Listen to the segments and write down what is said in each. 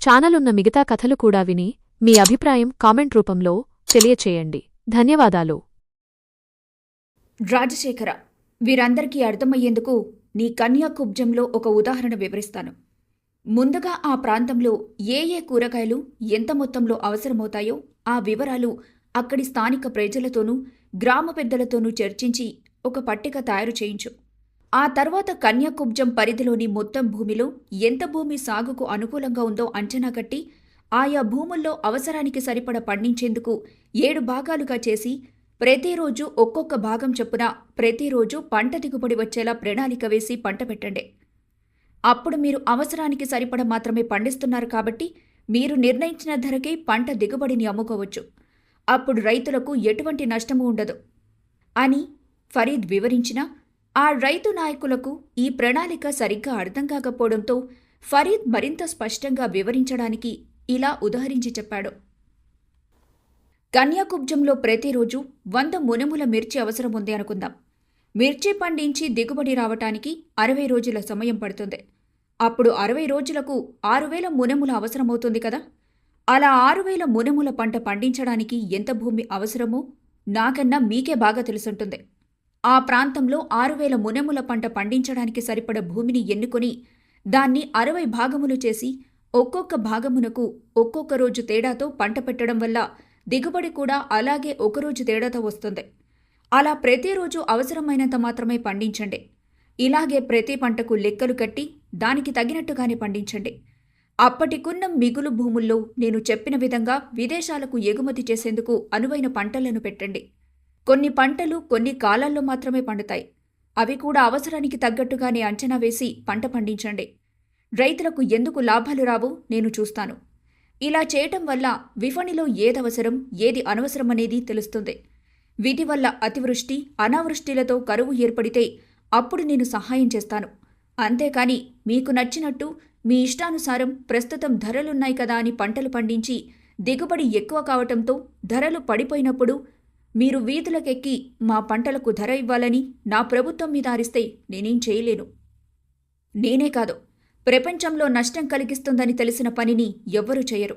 ఛానలున్న ఉన్న మిగతా కథలు కూడా విని మీ అభిప్రాయం కామెంట్ రూపంలో తెలియచేయండి. ధన్యవాదాలు. రాజశేఖర వీరందరికీ అర్థమయ్యేందుకు నీ కన్యాకుబ్జంలో ఒక ఉదాహరణ వివరిస్తాను. ముందుగా ఆ ప్రాంతంలో ఏ ఏ కూరగాయలు ఎంత మొత్తంలో అవసరమవుతాయో ఆ వివరాలు అక్కడి స్థానిక ప్రజలతోనూ గ్రామ పెద్దలతోనూ చర్చించి ఒక పట్టిక తయారు చేయించు. ఆ తర్వాత కన్యాకుబ్జం పరిధిలోని మొత్తం భూమిలో ఎంత భూమి సాగుకు అనుకూలంగా ఉందో అంచనా కట్టి ఆయా భూముల్లో అవసరానికి సరిపడ పండించేందుకు ఏడు భాగాలుగా చేసి ప్రతిరోజు ఒక్కొక్క భాగం చొప్పున ప్రతిరోజు పంట దిగుబడి వచ్చేలా ప్రణాళిక వేసి పంట పెట్టండి. అప్పుడు మీరు అవసరానికి సరిపడ మాత్రమే పండిస్తున్నారు కాబట్టి మీరు నిర్ణయించిన ధరకే పంట దిగుబడిని అమ్ముకోవచ్చు. అప్పుడు రైతులకు ఎటువంటి నష్టము ఉండదు. అని ఫరీద్ వివరించినా ఆ రైతు నాయకులకు ఈ ప్రణాళిక సరిగ్గా అర్థం కాకపోవడంతో ఫరీద్ మరింత స్పష్టంగా వివరించడానికి ఇలా ఉదహరించి చెప్పాడు. కన్యాకుబ్జంలో ప్రతిరోజు వంద మునముల మిర్చి అవసరం ఉంది అనుకుందాం. మిర్చి పండించి దిగుబడి రావటానికి అరవై రోజుల సమయం పడుతుంది. అప్పుడు అరవై రోజులకు ఆరు వేల మునముల అవసరమవుతుంది కదా? అలా ఆరు వేల మునముల పంట పండించడానికి ఎంత భూమి అవసరమో నాకన్నా మీకే బాగా తెలుసుంటుంది. ఆ ప్రాంతంలో ఆరు వేల మునముల పంట పండించడానికి సరిపడ భూమిని ఎన్నుకొని దాన్ని అరవై భాగములు చేసి ఒక్కొక్క భాగమునకు ఒక్కొక్క రోజు తేడాతో పంట పెట్టడం వల్ల దిగుబడి కూడా అలాగే ఒకరోజు తేడాతో వస్తుంది. అలా ప్రతిరోజు అవసరమైనంత మాత్రమే పండించండి. ఇలాగే ప్రతి పంటకు లెక్కలు కట్టి దానికి తగినట్టుగానే పండించండి. అప్పటికున్న మిగులు భూముల్లో నేను చెప్పిన విధంగా విదేశాలకు ఎగుమతి చేసేందుకు అనువైన పంటలను పెట్టండి. కొన్ని పంటలు కొన్ని కాలాల్లో మాత్రమే పండుతాయి. అవి కూడా అవసరానికి తగ్గట్టుగానే అంచనా వేసి పంట పండించండి. రైతులకు ఎందుకు లాభాలు రావు? నేను చూస్తాను. ఇలా చేయటం వల్ల విఫణిలో ఏదవసరం ఏది అనవసరం అనేది తెలుస్తుంది. వీటి వల్ల అతివృష్టి అనావృష్టిలతో కరువు ఏర్పడితే అప్పుడు నేను సహాయం చేస్తాను. అంతేకాని మీకు నచ్చినట్టు మీ ఇష్టానుసారం ప్రస్తుతం ధరలున్నాయి కదా అని పంటలు పండించి దిగుబడి ఎక్కువ కావటంతో ధరలు పడిపోయినప్పుడు మీరు వీధులకెక్కి మా పంటలకు ధర ఇవ్వాలని నా ప్రభుత్వం మీద అరిస్తే నేనేం చేయలేను. నేనే కాదు ప్రపంచంలో నష్టం కలిగిస్తుందని తెలిసిన పనిని ఎవ్వరూ చేయరు.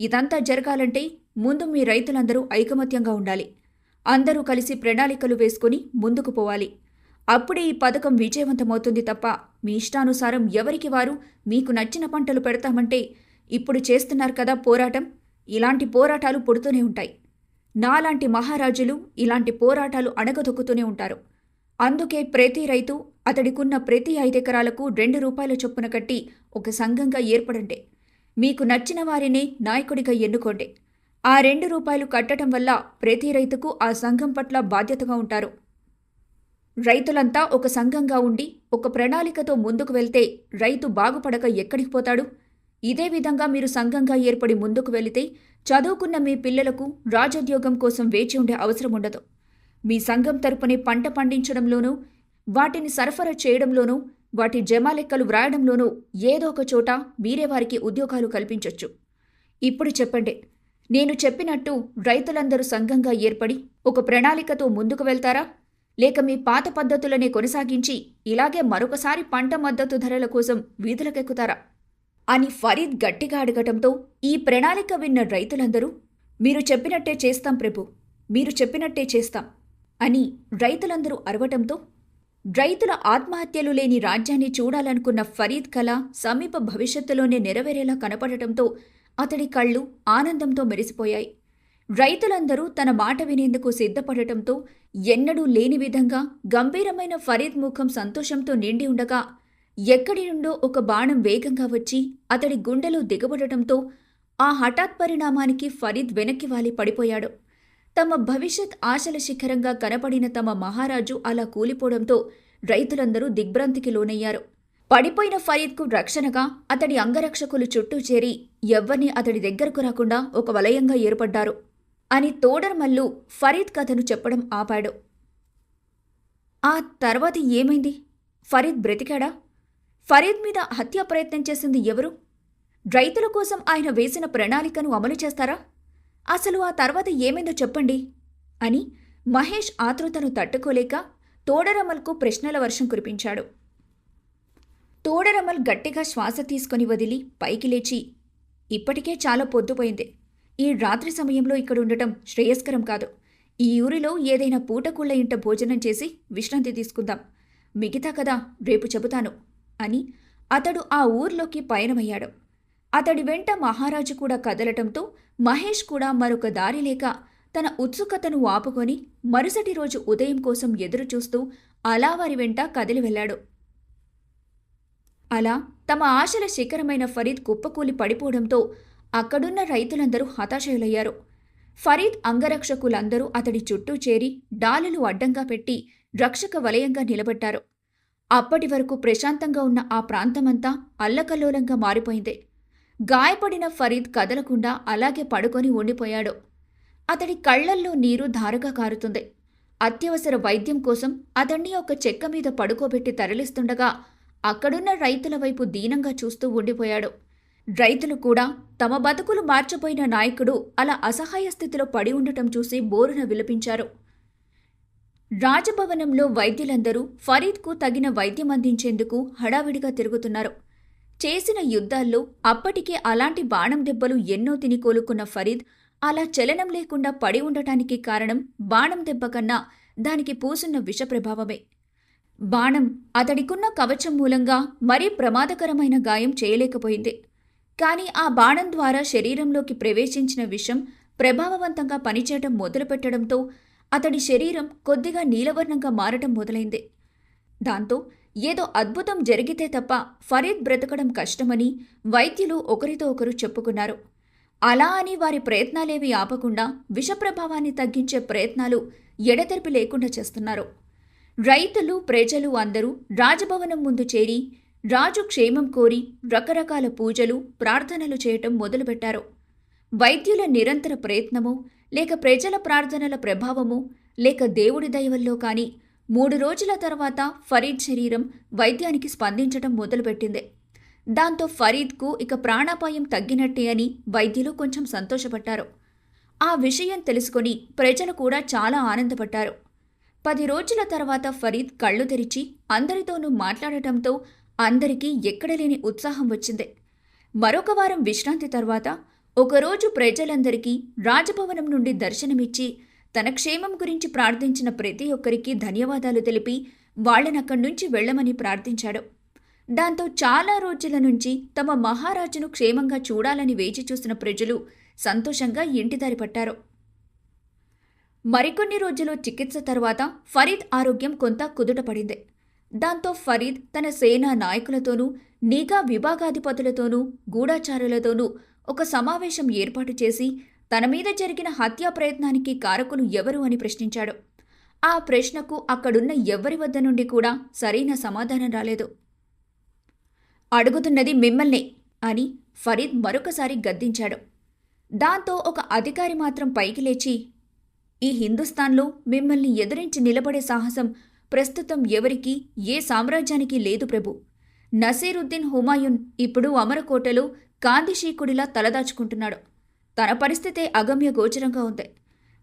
ఇదంతా జరగాలంటే ముందు మీ రైతులందరూ ఐకమత్యంగా ఉండాలి. అందరూ కలిసి ప్రణాళికలు వేసుకుని ముందుకు పోవాలి. అప్పుడే ఈ పథకం విజయవంతమవుతుంది తప్ప మీ ఇష్టానుసారం ఎవరికి వారు మీకు నచ్చిన పంటలు పెడతామంటే ఇప్పుడు చేస్తున్నారు కదా పోరాటం ఇలాంటి పోరాటాలు పుడుతూనే ఉంటాయి. నాలాంటి మహారాజులు ఇలాంటి పోరాటాలు అణగదొక్కుతూనే ఉంటారు. అందుకే ప్రతి రైతు అతడికున్న ప్రతి ఐదెకరాలకు రెండు రూపాయల చొప్పున కట్టి ఒక సంఘంగా ఏర్పడండి మీకు నచ్చిన వారినే నాయకుడిగా ఎన్నుకోండి. ఆ రెండు రూపాయలు కట్టడం వల్ల ప్రతి రైతుకు ఆ సంఘం పట్ల బాధ్యతగా ఉంటారు. రైతులంతా ఒక సంఘంగా ఉండి ఒక ప్రణాళికతో ముందుకు వెళ్తే రైతు బాగుపడక ఎక్కడికి పోతాడు? ఇదే విధంగా మీరు సంఘంగా ఏర్పడి ముందుకు వెళితే చదువుకున్న మీ పిల్లలకు రాజోద్యోగం కోసం వేచి ఉండే అవసరం ఉండదు. మీ సంఘం తరపునే పంట పండించడంలోనూ వాటిని సరఫరా చేయడంలోనూ వాటి జమాలెక్కలు వ్రాయడంలోనూ ఏదో ఒక చోట మీరే వారికి ఉద్యోగాలు కల్పించొచ్చు. ఇప్పుడు చెప్పండి. నేను చెప్పినట్టు రైతులందరూ సంఘంగా ఏర్పడి ఒక ప్రణాళికతో ముందుకు వెళ్తారా? లేక మీ పాత పద్ధతులనే కొనసాగించి ఇలాగే మరొకసారి పంట మద్దతు ధరల కోసం వీధులకెక్కుతారా? అని ఫరీద్ గట్టిగా అడగటంతో ఈ ప్రణాళిక విన్న రైతులందరూ మీరు చెప్పినట్టే చేస్తాం ప్రభు మీరు చెప్పినట్టే చేస్తాం అని రైతులందరూ అరవటంతో రైతుల ఆత్మహత్యలు లేని రాజ్యాన్ని చూడాలనుకున్న ఫరీద్ కళ సమీప భవిష్యత్తులోనే నెరవేరేలా కనపడటంతో అతడి కళ్ళు ఆనందంతో మెరిసిపోయాయి. రైతులందరూ తన మాట వినేందుకు సిద్ధపడటంతో ఎన్నడూ లేని విధంగా గంభీరమైన ఫరీద్ ముఖం సంతోషంతో నిండి ఉండగా ఎక్కడి నుండో ఒక బాణం వేగంగా వచ్చి అతడి గుండెలో దిగబడటంతో ఆ హఠాత్ పరిణామానికి ఫరీద్ వెనక్కి వాలి పడిపోయాడు. తమ భవిష్యత్ ఆశల శిఖరంగా కనపడిన తమ మహారాజు అలా కూలిపోవడంతో రైతులందరూ దిగ్భ్రాంతికి లోనయ్యారు. పడిపోయిన ఫరీద్కు రక్షణగా అతడి అంగరక్షకులు చుట్టూ చేరి ఎవ్వరిని అతడి దగ్గరకు రాకుండా ఒక వలయంగా ఏర్పడ్డారు అని తోడర్మల్లు ఫరీద్ కథను చెప్పడం ఆపాడు. ఆ తర్వాత ఏమైంది? ఫరీద్ బ్రతికాడా? ఫరీద్ మీద హత్యా ప్రయత్నం చేసింది ఎవరు? రైతుల కోసం ఆయన వేసిన ప్రణాళికను అమలు చేస్తారా? అసలు ఆ తర్వాత ఏమైందో చెప్పండి అని మహేష్ ఆతృతను తట్టుకోలేక తోడరమల్కు ప్రశ్నల వర్షం కురిపించాడు. తోడరమల్ గట్టిగా శ్వాస తీసుకొని వదిలి పైకి లేచి ఇప్పటికే చాలా పొద్దుపోయింది. ఈ రాత్రి సమయంలో ఇక్కడ ఉండటం శ్రేయస్కరం కాదు. ఈ ఊరిలో ఏదైనా పూటకుళ్ళ ఇంట భోజనం చేసి విశ్రాంతి తీసుకుందాం. మిగతా కదా రేపు చెబుతాను. అని అతడు ఆ ఊర్లోకి పయనమయ్యాడు. అతడి వెంట మహారాజు కూడా కదలటంతో మహేష్ కూడా మరొక దారి లేక తన ఉత్సుకతను ఆపుకొని మరుసటి రోజు ఉదయం కోసం ఎదురుచూస్తూ అలా వారి వెంట కదిలి వెళ్ళాడు. అలా తమ ఆశల శిఖరమైన ఫరీద్ కుప్పకూలి పడిపోవడంతో అక్కడున్న రైతులందరూ హతాశయులయ్యారు. ఫరీద్ అంగరక్షకులందరూ అతడి చుట్టూ చేరి డాలులు అడ్డంగా పెట్టి రక్షక వలయంగా నిలబడ్డారు. అప్పటి వరకు ప్రశాంతంగా ఉన్న ఆ ప్రాంతమంతా అల్లకల్లోలంగా మారిపోయింది. గాయపడిన ఫరీద్ కదలకుండా అలాగే పడుకొని ఉండిపోయాడు. అతడి కళ్ళల్లో నీరు ధారగా కారుతుంది. అత్యవసర వైద్యం కోసం అతన్ని ఒక చెక్క మీద పడుకోబెట్టి తరలిస్తుండగా అక్కడున్న రైతుల వైపు దీనంగా చూస్తూ ఉండిపోయాడు. రైతులు కూడా తమ బతుకులు మార్చిపోయిన నాయకుడు అలా అసహాయ స్థితిలో పడి ఉండటం చూసి బోరున విలపించారు. రాజభవనంలో వైద్యులందరూ ఫరీద్కు తగిన వైద్యం అందించేందుకు హడావిడిగా తిరుగుతున్నారు. చేసిన యుద్ధాల్లో అప్పటికే అలాంటి బాణం దెబ్బలు ఎన్నో తిని కోలుకున్న ఫరీద్ అలా చలనం లేకుండా పడి ఉండటానికి కారణం బాణం దెబ్బ కన్నా దానికి పూసున్న విష ప్రభావమే. బాణం అతడికున్న కవచం మూలంగా మరీ ప్రమాదకరమైన గాయం చేయలేకపోయింది. కానీ ఆ బాణం ద్వారా శరీరంలోకి ప్రవేశించిన విషం ప్రభావవంతంగా పనిచేయటం మొదలుపెట్టడంతో అతడి శరీరం కొద్దిగా నీలవర్ణంగా మారటం మొదలైంది. దాంతో ఏదో అద్భుతం జరిగితే తప్ప ఫరీద్ బ్రతకడం కష్టమని వైద్యులు ఒకరితో ఒకరు చెప్పుకున్నారు. అలా అని వారి ప్రయత్నాలేవి ఆపకుండా విషప్రభావాన్ని తగ్గించే ప్రయత్నాలు ఎడతెరిపి లేకుండా చేస్తున్నారు. రైతులు ప్రజలు అందరూ రాజభవనం ముందు చేరి రాజు క్షేమం కోరి రకరకాల పూజలు ప్రార్థనలు చేయటం మొదలుపెట్టారు. వైద్యుల నిరంతర ప్రయత్నమో లేక ప్రజల ప్రార్థనల ప్రభావము లేక దేవుడి దయవల్లో కానీ మూడు రోజుల తర్వాత ఫరీద్ శరీరం వైద్యానికి స్పందించటం మొదలుపెట్టింది. దాంతో ఫరీద్కు ఇక ప్రాణాపాయం తగ్గినట్టే అని వైద్యులు కొంచెం సంతోషపడ్డారు. ఆ విషయం తెలుసుకొని ప్రజలు కూడా చాలా ఆనందపడ్డారు. పది రోజుల తర్వాత ఫరీద్ కళ్ళు తెరిచి అందరితోనూ మాట్లాడటంతో అందరికీ ఎక్కడలేని ఉత్సాహం వచ్చింది. మరొక వారం విశ్రాంతి తర్వాత ఒకరోజు ప్రజలందరికీ రాజభవనం నుండి దర్శనమిచ్చి తన క్షేమం గురించి ప్రార్థించిన ప్రతి ఒక్కరికి ధన్యవాదాలు తెలిపి వాళ్ళనక్కడి నుంచి వెళ్ళమని ప్రార్థించాడు. దాంతో చాలా రోజుల నుంచి తమ మహారాజును క్షేమంగా చూడాలని వేచి చూసిన ప్రజలు సంతోషంగా ఇంటిదారి పట్టారు. మరికొన్ని రోజులు చికిత్స తర్వాత ఫరీద్ ఆరోగ్యం కొంత కుదుటపడింది. దాంతో ఫరీద్ తన సేనా నాయకులతోనూ నిఘా విభాగాధిపతులతోనూ గూఢాచారులతోనూ ఒక సమావేశం ఏర్పాటు చేసి తన మీద జరిగిన హత్యా ప్రయత్నానికి కారకులు ఎవరు అని ప్రశ్నించాడు. ఆ ప్రశ్నకు అక్కడున్న ఎవరి వద్ద నుండి కూడా సరైన సమాధానం రాలేదు. అడుగుతున్నది మిమ్మల్నే అని ఫరీద్ మరొకసారి గద్దించాడు. దాంతో ఒక అధికారి మాత్రం పైకి లేచి ఈ హిందుస్థాన్లో మిమ్మల్ని ఎదిరించి నిలబడే సాహసం ప్రస్తుతం ఎవరికీ ఏ సామ్రాజ్యానికి లేదు ప్రభు. నసీరుద్దీన్ హుమాయూన్ ఇప్పుడు అమరకోటలో కాంతిశీకుడిలా తలదాచుకుంటున్నాడు. తన పరిస్థితే అగమ్య గోచరంగా ఉంది.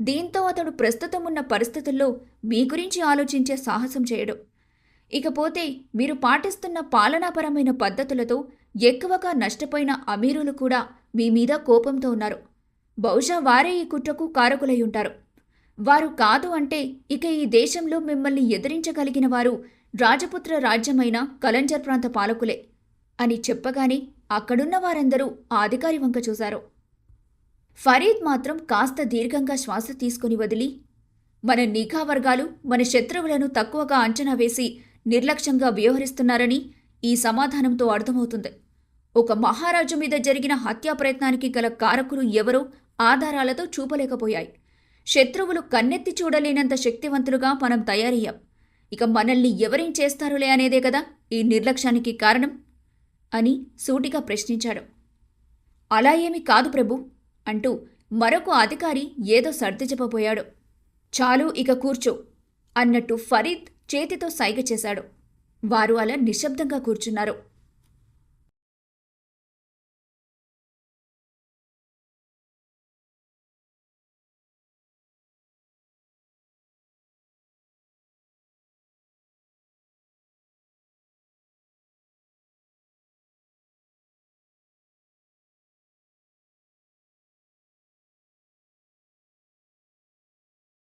దీంతో అతడు ప్రస్తుతం ఉన్న పరిస్థితుల్లో మీ గురించి ఆలోచించే సాహసం చేయడు. ఇకపోతే మీరు పాటిస్తున్న పాలనాపరమైన పద్ధతులతో ఎక్కువగా నష్టపోయిన అమీరులు కూడా మీ మీద కోపంతో ఉన్నారు. బహుశా వారే ఈ కుట్రకు కారకులై ఉంటారు. వారు కాదు అంటే ఇక ఈ దేశంలో మిమ్మల్ని ఎదిరించగలిగిన వారు రాజపుత్ర రాజ్యమైన కలంజర్ ప్రాంత పాలకులే అని చెప్పగానే అక్కడున్న వారందరూ ఆ అధికారి వంక చూశారు. ఫరీద్ మాత్రం కాస్త దీర్ఘంగా శ్వాస తీసుకుని వదిలి మన నిఘా వర్గాలు మన శత్రువులను తక్కువగా అంచనా వేసి నిర్లక్ష్యంగా వ్యవహరిస్తున్నారని ఈ సమాధానంతో అర్థమవుతుంది. ఒక మహారాజు మీద జరిగిన హత్యా ప్రయత్నానికి గల కారకులు ఎవరో ఆధారాలతో చూపలేకపోయాయి. శత్రువులు కన్నెత్తి చూడలేనంత శక్తివంతులుగా మనం తయారయ్యాం. ఇక మనల్ని ఎవరేం చేస్తారులే అనేదే కదా ఈ నిర్లక్ష్యానికి కారణం? అని సూటిగా ప్రశ్నించాడు. అలా ఏమీ కాదు ప్రభు అంటూ మరొక అధికారి ఏదో సర్ది చెప్పబోయాడు. చాలు ఇక కూర్చో అన్నట్టు ఫరీద్ చేతితో సైగ చేశాడు. వారు అలా నిశ్శబ్దంగా కూర్చున్నారు.